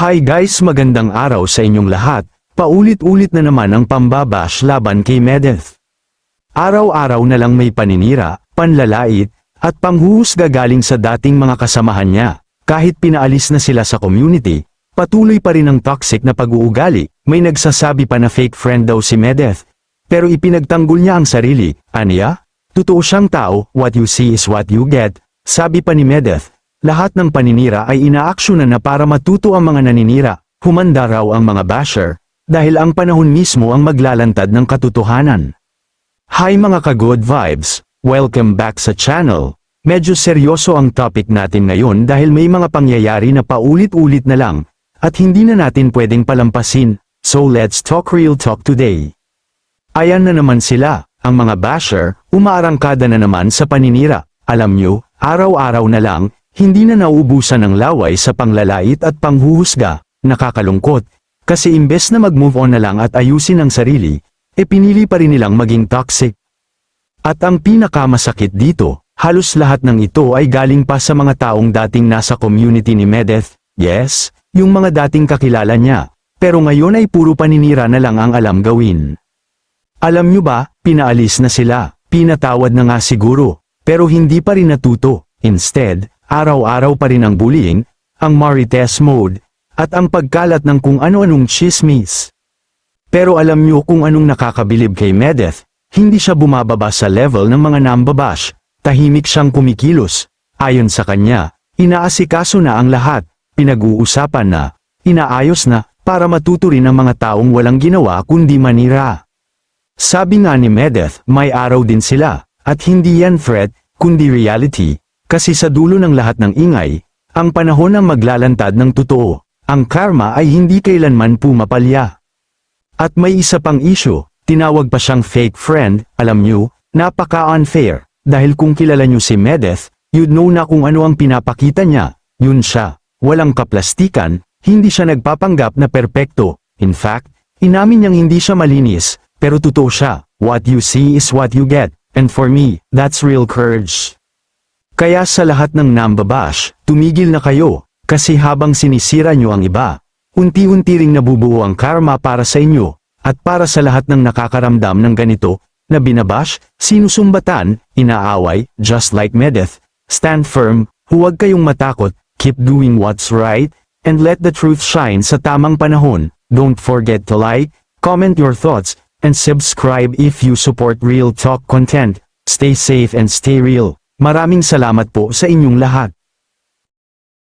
Hi guys magandang araw sa inyong lahat, paulit-ulit na naman ang pambabash laban kay Medeth. Araw-araw na lang may paninira, panlalait, at panghuhusga galing sa dating mga kasamahan niya. Kahit pinaalis na sila sa community, patuloy pa rin ang toxic na pag-uugali, may nagsasabi pa na fake friend daw si Medeth. Pero ipinagtanggol niya ang sarili, aniya? Totoo siyang tao, what you see is what you get, sabi pa ni Medeth. Lahat ng paninira ay inaaksyonan na para matuto ang mga naninira, humanda raw ang mga basher, dahil ang panahon mismo ang maglalantad ng katotohanan. Hi mga ka-good vibes, welcome back sa channel. Medyo seryoso ang topic natin ngayon dahil may mga pangyayari na paulit-ulit na lang, at hindi na natin pwedeng palampasin, so let's talk real talk today. Ayan na naman sila, ang mga basher, umaarangkada na naman sa paninira, alam nyo, araw-araw na lang, hindi na nauubusan ng laway sa panglalait at panghuhusga, nakakalungkot, kasi imbes na mag-move on na lang at ayusin ang sarili, e pinili pa rin nilang maging toxic. At ang pinakamasakit dito, halos lahat ng ito ay galing pa sa mga taong dating nasa community ni Medeth, yes, yung mga dating kakilala niya, pero ngayon ay puro paninira na lang ang alam gawin. Alam nyo ba, pinaalis na sila, pinatawad na nga siguro, pero hindi pa rin natuto, instead, araw-araw pa rin ang bullying, ang marites mode, at ang pagkalat ng kung ano-anong chismis. Pero alam nyo kung anong nakakabilib kay Medeth, hindi siya bumababa sa level ng mga nambabash, tahimik siyang kumikilos. Ayon sa kanya, inaasikaso na ang lahat, pinag-uusapan na, inaayos na, para matuto rin ang mga taong walang ginawa kundi manira. Sabi nga ni Medeth, may araw din sila, at hindi yan threat, kundi reality, kasi sa dulo ng lahat ng ingay, ang panahon ang maglalantad ng totoo, ang karma ay hindi kailanman pumapalya. At may isa pang issue, tinawag pa siyang fake friend, alam nyo, napaka-unfair, dahil kung kilala nyo si Medeth, you'd know na kung ano ang pinapakita niya, yun siya, walang kaplastikan, hindi siya nagpapanggap na perpekto, in fact, inamin niyang hindi siya malinis, pero totoo siya, what you see is what you get, and for me, that's real courage. Kaya sa lahat ng nambabash, tumigil na kayo, kasi habang sinisira nyo ang iba, unti-unti ring nabubuo ang karma para sa inyo, at para sa lahat ng nakakaramdam ng ganito, na binabash, sinusumbatan, inaaway, just like Medeth, stand firm, huwag kayong matakot, keep doing what's right, and let the truth shine sa tamang panahon, don't forget to like, comment your thoughts, and subscribe if you support real talk content, stay safe and stay real. Maraming salamat po sa inyong lahat.